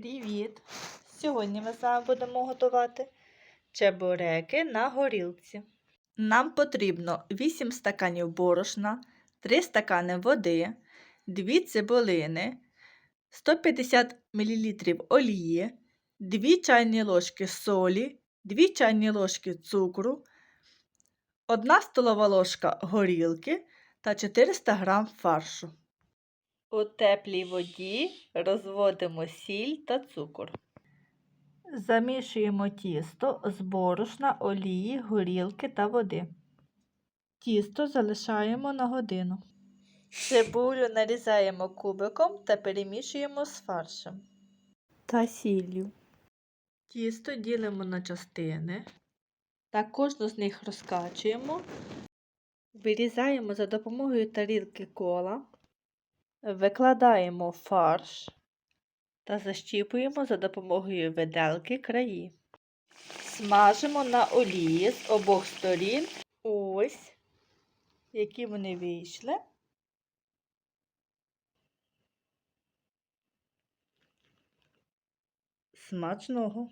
Привіт! Сьогодні ми з вами будемо готувати чебуреки на горілці. Нам потрібно 8 стаканів борошна, 3 стакани води, 2 цибулини, 150 мл олії, 2 чайні ложки солі, 2 чайні ложки цукру, 1 столова ложка горілки та 400 г фаршу. У теплій воді розводимо сіль та цукор. Замішуємо тісто з борошна, олії, горілки та води. Тісто залишаємо на годину. Цибулю нарізаємо кубиком та перемішуємо з фаршем та сіллю. Тісто ділимо на частини та кожну з них розкачуємо. Вирізаємо за допомогою тарілки кола. Викладаємо фарш та защіпуємо за допомогою виделки краї. Смажимо на олії з обох сторін. Ось, які вони вийшли. Смачного.